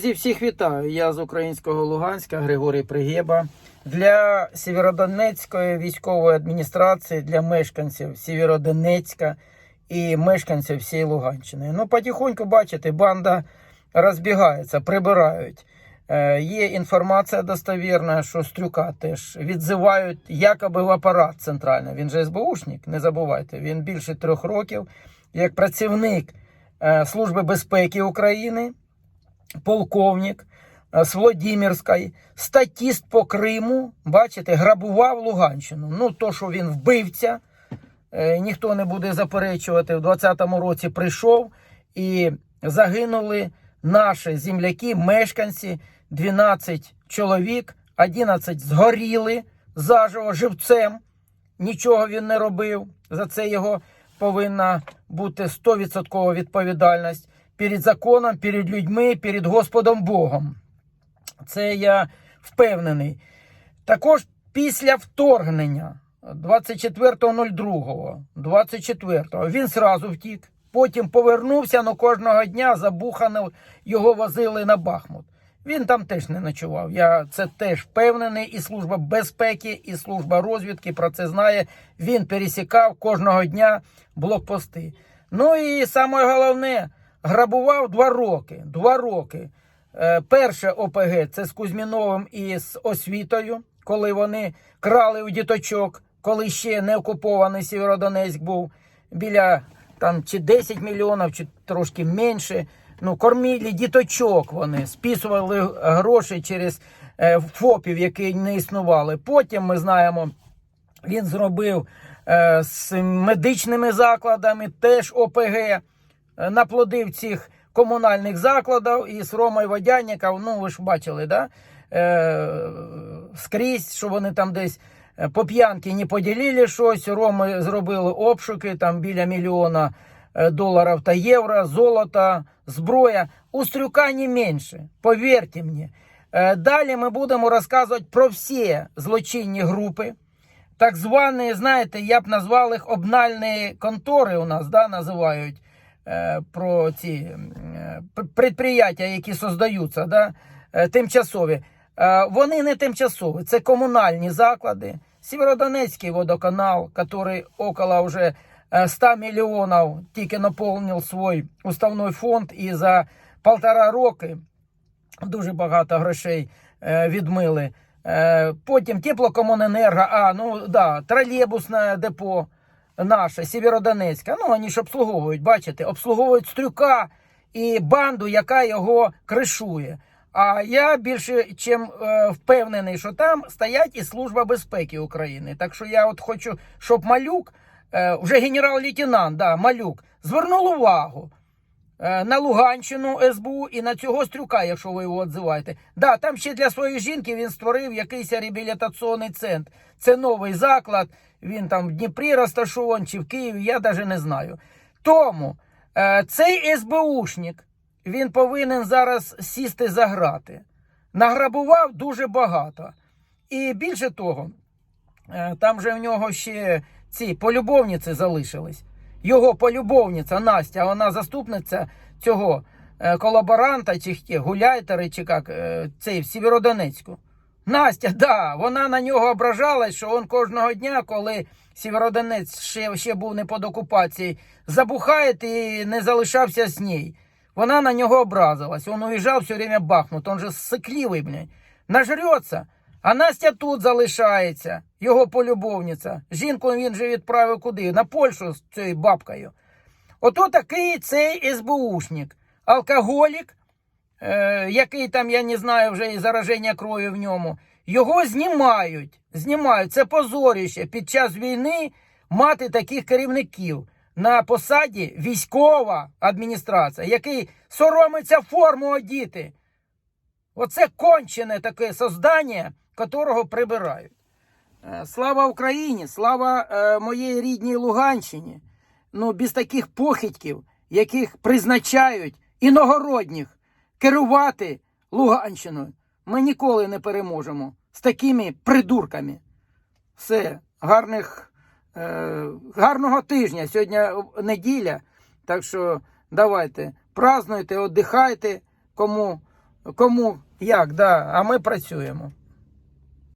Друзі, всіх вітаю. Я з українського Луганська, Григорій Пригєба. Для Сєвєродонецької військової адміністрації, для мешканців Сєвєродонецька і мешканців всієї Луганщини. Ну, потихоньку, бачите, банда розбігається, прибирають. Е, є інформація достовірна, що Стрюка теж відзивають якоби в апарат центральний. Він же СБУшник, не забувайте. Він більше трьох років як працівник е, Служби безпеки України полковник е, з Владимирської, статіст по Криму, бачите, грабував Луганщину. Ну, то, що він вбивця, е, ніхто не буде заперечувати. В 20-му році прийшов і загинули наші земляки, мешканці, 12 чоловік, 11 згоріли заживо живцем. Нічого він не робив. За це його повинна бути 100% відповідальність перед законом, перед людьми, перед Господом Богом. Це я впевнений. Також після вторгнення 24.02, 24-го, він сразу втік. Потім повернувся, але кожного дня забухано його возили на Бахмут. Він там теж не ночував. Я це теж впевнений. І служба безпеки, і служба розвідки про це знає. Він пересікав кожного дня блокпости. Ну і саме головне, грабував два роки. Два роки. Е, перше ОПГ це з Кузьміновим і з освітою, коли вони крали у діточок, коли ще не окупований Сєвєродонецьк був біля там чи 10 мільйонів, чи трошки менше. Ну, кормілі діточок вони списували гроші через е, ФОПів, які не існували. Потім ми знаємо, він зробив е, з медичними закладами, теж ОПГ, наплодив цих комунальних закладів і з Ромою Водяніков, ну ви ж бачили, да? Е, скрізь, що вони там десь е, по п'янки не поділили щось. Роми зробили обшуки там біля мільйона е, доларів та євро, золота, зброя. У Стрюка не менше, повірте мені. Е, Далі ми будемо розказувати про всі злочинні групи. Так звані, знаєте, я б назвав їх обнальні контори у нас да, називають е, про ці е, предприяття, які создаються, да, е, тимчасові. Е, вони не тимчасові, це комунальні заклади. Сєвєродонецький водоканал, який около вже е, 100 мільйонів тільки наповнив свій уставний фонд і за полтора роки дуже багато грошей е, відмили. Е, потім теплокомуненерго, а, ну да, тролейбусне депо наше, Сєвєродонецьке. Ну, вони ж обслуговують, бачите, обслуговують стрюка і банду, яка його кришує. А я більше чим е, впевнений, що там стоять і Служба безпеки України. Так що я от хочу, щоб малюк, е, вже генерал-лейтенант, да, малюк, звернув увагу на Луганщину СБУ і на цього стрюка, якщо ви його відзиваєте. Да, там ще для своєї жінки він створив якийсь реабілітаційний центр. Це новий заклад. Він там в Дніпрі розташований чи в Києві, я навіть не знаю. Тому е, цей СБУшник він повинен зараз сісти за грати. Награбував дуже багато. І більше того, е, там же в нього ще ці полюбовниці залишились. Його полюбовниця Настя, вона заступниця цього е, колаборанта, чи хті, гуляйтери, чи як, е, цей в Сєвєродонецьку. Настя, да, вона на нього ображалась, що він кожного дня, коли Сєвєродонець ще, ще був не під окупацією, забухає і не залишався з нею. Вона на нього образилась. Он уїжджав все время Бахмут. Он же сикливий, блядь. Нажрется. А Настя тут залишається, його полюбовниця. Жінку він же відправив куди? На Польщу з цією бабкою. Ото такий цей СБУшник. Алкоголік, е, який там, я не знаю, вже і зараження крові в ньому. Його знімають. Знімають. Це позоріще під час війни мати таких керівників на посаді військова адміністрація, який соромиться форму одіти. Оце кончене таке создання, котрого прибирають. Е, Слава Україні, слава е, моїй рідній Луганщині. Ну, без таких похитьків, яких призначають іногородніх керувати Луганщиною, ми ніколи не переможемо з такими придурками. Все, гарних, е, гарного тижня. Сьогодні неділя. Так що давайте празднуйте, віддихайте, кому Кому як, да, а ми працюємо.